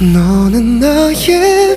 너는 나의